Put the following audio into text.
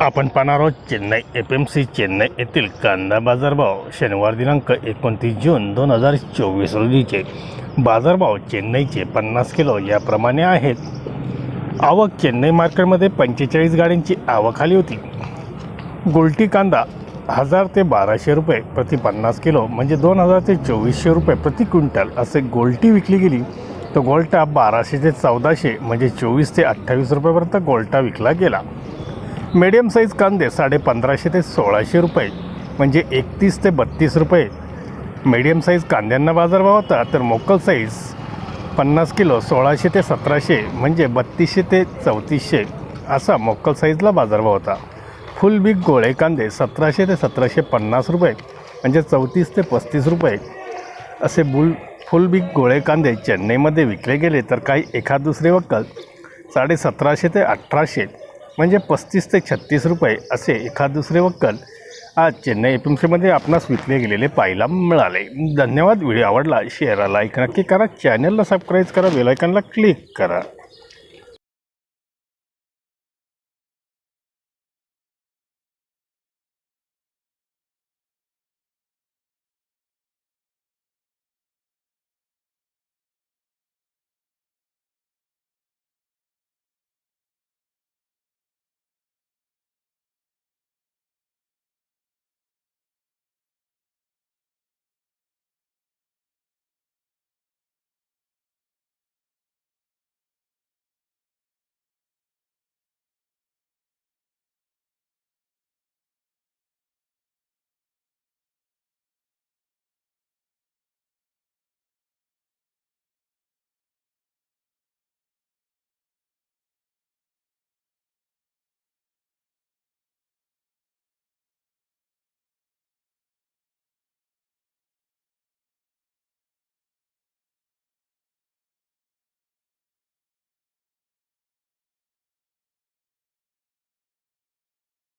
आपण पाहणार आहोत Chennai F M C Chennai येथील कांदा बाजारभाव शनिवार दिनांक एकोणतीस जून दोन हजार चोवीस रोजीचे. बाजारभाव चेन्नईचे पन्नास किलो याप्रमाणे आहेत. आवक चेन्नई मार्केटमध्ये पंचेचाळीस गाड्यांची आवक आली होती. गुलटी कांदा हजार ते बाराशे रुपये प्रति पन्नास किलो म्हणजे दोन हजार ते चोवीसशे रुपये प्रति क्विंटल असे गोल्टी विकली गेली. तर गोल्टा बाराशे ते चौदाशे म्हणजे चोवीस ते अठ्ठावीस रुपयापर्यंत गोल्टा विकला गेला. मीडियम साईज कांदे साडे पंधराशे ते सोळाशे रुपये म्हणजे एकतीस ते बत्तीस रुपये. मीडियम साईज कांद्यांना बाजारभाव होता तर मोकल साईज पन्नास किलो सोळाशे ते सतराशे म्हणजे बत्तीसशे ते चौतीसशे असा मोकल साईजला बाजारभाव होता. फुल बिग गोळे कांदे सतराशे ते सतराशे पन्नास रुपये म्हणजे चौतीस ते पस्तीस रुपये असे बुल फुल बिग गोळे कांदे चेन्नईमध्ये विकले गेले तर काही एखाद दुसरे वक्कल साडे सतराशे ते अठराशे म्हणजे पस्तीस ते छत्तीस रुपये असे एखाद दुसरे वक्कल आज चेन्नई एफ एम सीमध्ये आपणास विकले गेलेले पाहायला मिळाले. धन्यवाद. व्हिडिओ आवडला शेअर लाईक नक्की करा. चॅनलला सबस्क्राईब करा बेलायकनला क्लिक करा.